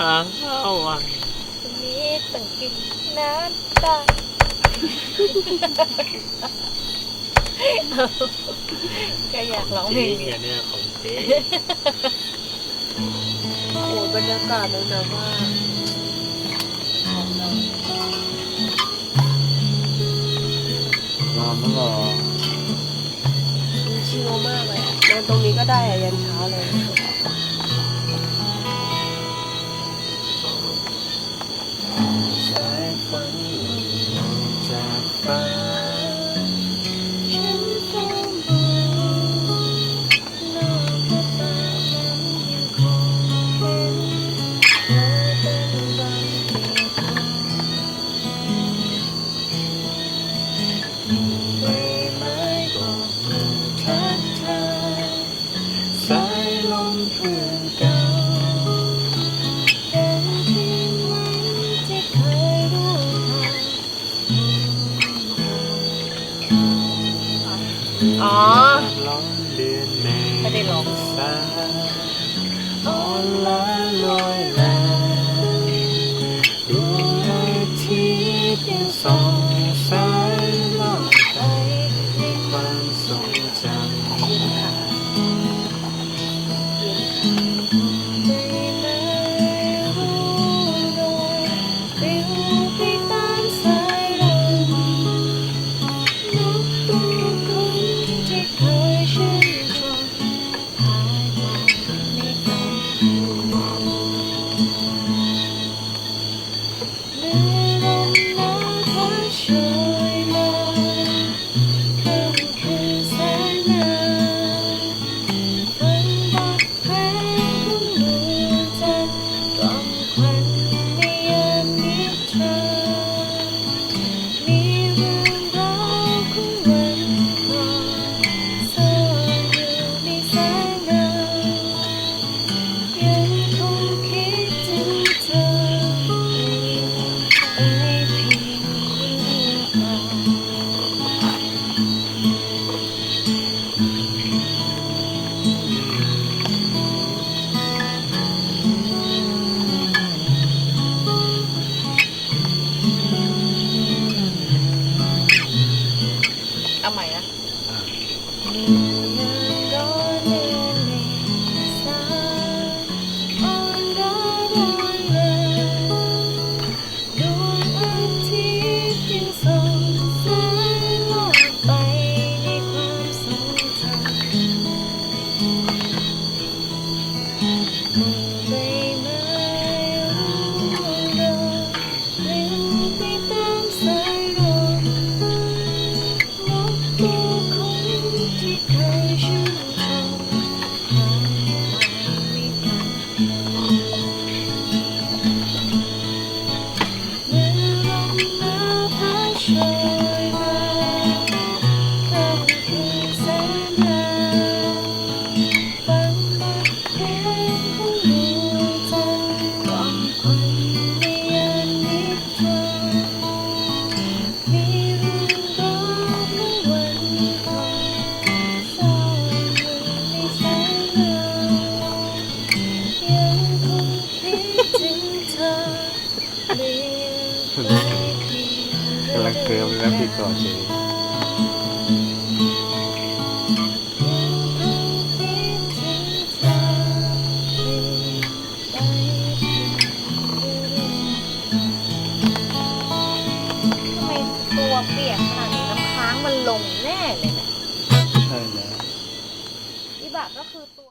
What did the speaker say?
หาข้าวอะมีตั้งกินน้ำตาก็อยากร้องเพลงนี้เนี่ยของเจ๊โอ้บรรยากาศมันหนาวมากนอนมั้งหรอชิลมากเลยนอนตรงนี้ก็ได้อะยันเช้าเลย ฝันจากฟ้ฉันคงโลกตายังคงเห็นเธอเป็นบางทีไม่ไมบอกเธทักทายสายลมเพื่อนกันาอ่อนล้ลอยแลดวงอาทิตย์ยงสอง Minha pleasure. ลังเคิมแล้วพี่ก่อนเองทำไมตัวเปียกขนาดนี้น้ำค้างมันลงแน่เลยนะใช่แล้ว อีบะก็คือตัว